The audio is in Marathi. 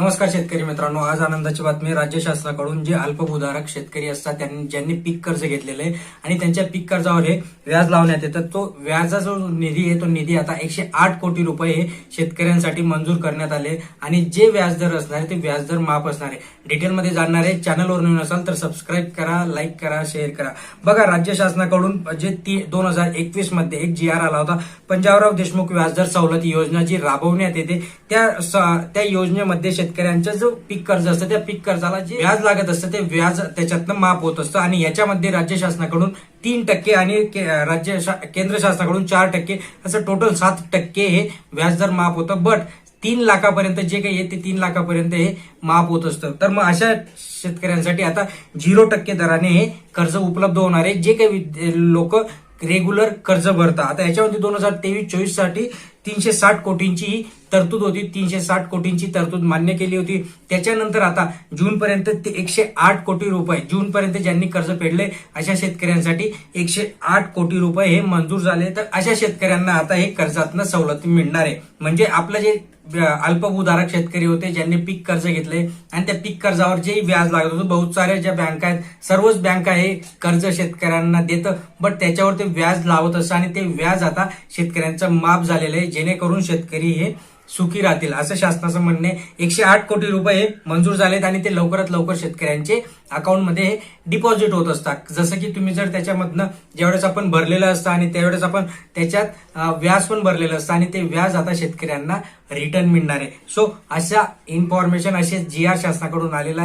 नमस्कार शेतकरी मित्रांनो आज आनंदाची बातमी राज्य शासनाकडून जे अल्पभूधारक शेतकरी असतात त्यांनी ज्यांनी पीक कर्ज घेतलेलं आहे आणि त्यांच्या पीक कर्जावर हे व्याज लावण्यात येतं. तो व्याजा जो निधी आहे तो निधी आता एकशे आठ कोटी रुपये हे शेतकऱ्यांसाठी मंजूर करण्यात आले आणि जे व्याजदर असणार आहे ते व्याजदर माफ असणार आहे. डिटेलमध्ये जाणणार आहे. चॅनलवर नवीन असाल तर सबस्क्राईब करा लाईक करा शेअर करा. बघा राज्य शासनाकडून जे ती दोन हजार एकवीसमध्ये एक जी आर आला होता. पंजाबराव देशमुख व्याजदर सवलती योजना जी राबवण्यात येते. त्या स- त्या योजनेमध्ये शेतकऱ्यांचं जो पीक कर्ज असतं त्या पीक कर्जाला जे व्याज लागत असतं ते व्याज त्याच्यातनं माफ होत असतं. आणि याच्यामध्ये राज्य शासनाकडून तीन टक्के आणि के- राज्य शा- केंद्र शासनाकडून चार टक्के असं टोटल सात टक्के हे व्याजदर माफ होतं. बट तीन लाखापर्यंत जे काही आहे ते तीन लाखापर्यंत हे माफ होत असतं. तर मग अशा शेतकऱ्यांसाठी आता झिरो टक्के दराने हे कर्ज उपलब्ध होणार आहे. जे काही लोक रेग्युलर कर्ज भरता. आता याच्यामध्ये दोन हजार तेवीस चोवीससाठी तीनशे साठ कोटींची ही तरतूद होती. तीनशे साठ कोटींची तरतूद मान्य केली होती. त्याच्यानंतर आता जूनपर्यंत ते एकशे आठ कोटी रुपये जूनपर्यंत ज्यांनी कर्ज फेडले अशा शेतकऱ्यांसाठी एकशे आठ कोटी रुपये हे मंजूर झाले. तर अशा शेतकऱ्यांना आता हे कर्जातनं सवलती मिळणार आहे. म्हणजे आपलं जे अल्पभूधारक शेतकरी होते ज्यांनी पीक कर्ज घेतले आणि त्या पीक कर्जावर जेही व्याज लागत होतं बहुत साऱ्या ज्या बँका आहेत सर्वच बँका हे कर्ज शेतकऱ्यांना देतं बट त्याच्यावर ते व्याज लावत असतं आणि ते व्याज आता शेतकऱ्यांचं माफ झालेलं आहे जेणेकरून शेतकरी हे सुखी राहतील असं शासनाचं म्हणणे. एकशे आठ कोटी रुपये हे मंजूर झालेत आणि ते लवकरात लवकर शेतकऱ्यांचे अकाउंटमध्ये हे डिपॉझिट होत असतात. जसं की तुम्ही जर त्याच्यामधनं ज्यावेळेस आपण भरलेलं असतं आणि त्यावेळेस आपण त्याच्यात व्याज पण भरलेलं असतं आणि ते व्याज आता शेतकऱ्यांना रिटर्न मिळणार आहे. सो अशा इन्फॉर्मेशन असे जी आर शासनाकडून आलेलं आहे.